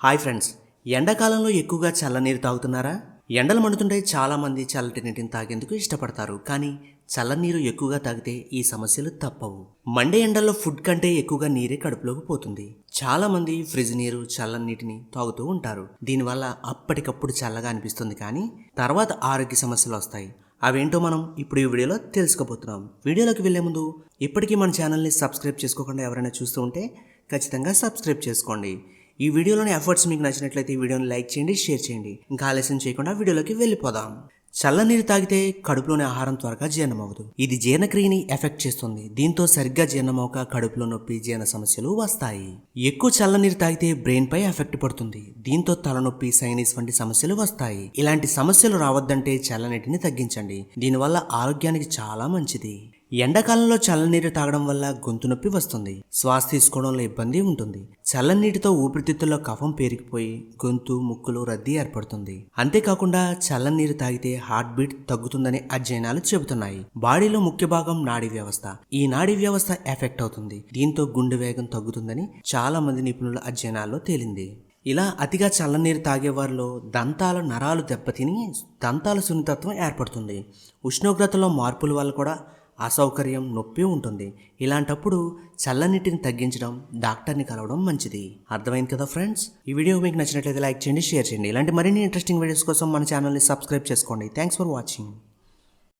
Hi friends ఎండాకాలంలో ఎక్కువగా చల్లనీరు తాగుతున్నారా? ఎండలు మండుతుంటే చాలామంది చల్లటి నీటిని తాగేందుకు ఇష్టపడతారు కానీ చల్లనీరు ఎక్కువగా తాగితే ఈ సమస్యలు తప్పవు. మండే ఎండల్లో ఫుడ్ కంటే ఎక్కువగా నీరే కడుపులోకి పోతుంది. చాలామంది ఫ్రిడ్జ్ నీరు చల్లని నీటిని తాగుతూ ఉంటారు. దీనివల్ల అప్పటికప్పుడు చల్లగా అనిపిస్తుంది కానీ తర్వాత ఆరోగ్య సమస్యలు వస్తాయి. అవేంటో మనం ఇప్పుడు ఈ వీడియోలో తెలుసుకోబోతున్నాం. వీడియోలోకి వెళ్ళే ముందు ఇప్పటికీ మన ఛానల్ని సబ్స్క్రైబ్ చేసుకోకుండా ఎవరైనా చూస్తూ ఉంటే ఖచ్చితంగా సబ్స్క్రైబ్ చేసుకోండి. ఈ వీడియోలోని ఎఫర్ట్స్ మీకు నచ్చినట్లయితే ఈ వీడియోని లైక్ చేయండి షేర్ చేయండి. ఇంకా ఆలస్యం చేయకుండా వీడియోలోకి వెళ్ళిపోదాం. చల్లనీరు తాగితే కడుపులోని ఆహారం త్వరగా జీర్ణమవ్వదు. ఇది జీర్ణక్రియని ఎఫెక్ట్ చేస్తుంది. దీంతో సరిగ్గా జీర్ణమవక కడుపులో నొప్పి జీర్ణ సమస్యలు వస్తాయి. ఎక్కువ చల్లనీరు తాగితే బ్రెయిన్ పై ఎఫెక్ట్ పడుతుంది. దీంతో తలనొప్పి సైనిస్ వంటి సమస్యలు వస్తాయి. ఇలాంటి సమస్యలు రావద్దంటే చల్లనీటిని తగ్గించండి. దీనివల్ల ఆరోగ్యానికి చాలా మంచిది. ఎండాకాలంలో చల్లనీరు తాగడం వల్ల గొంతు నొప్పి వస్తుంది. శ్వాస తీసుకోవడంలో ఇబ్బంది ఉంటుంది. చల్లనీటితో ఊపిరితిత్తుల్లో కఫం పేరుకుపోయి గొంతు ముక్కులు రద్దీ ఏర్పడుతుంది. అంతేకాకుండా చల్లనీరు తాగితే హార్ట్ బీట్ తగ్గుతుందని అధ్యయనాలు చెబుతున్నాయి. బాడీలో ముఖ్య భాగం నాడీ వ్యవస్థ. ఈ నాడీ వ్యవస్థ ఎఫెక్ట్ అవుతుంది. దీంతో గుండె వేగం తగ్గుతుందని చాలా మంది నిపుణుల అధ్యయనాల్లో తేలింది. ఇలా అతిగా చల్లనీరు తాగేవారిలో దంతాల నరాలు దెబ్బతిని దంతాల సున్నితత్వం ఏర్పడుతుంది. ఉష్ణోగ్రతలో మార్పుల వల్ల కూడా అసౌకర్యం నొప్పి ఉంటుంది. ఇలాంటప్పుడు చల్లనీటిని తగ్గించడం డాక్టర్ని కలవడం మంచిది. అర్థమైంది కదా ఫ్రెండ్స్? ఈ వీడియో మీకు నచ్చినట్లయితే లైక్ చేయండి షేర్ చేయండి. ఇలాంటి మరిన్ని ఇంట్రెస్టింగ్ వీడియోస్ కోసం మన ఛానల్ని సబ్స్క్రైబ్ చేసుకోండి. Thanks for watching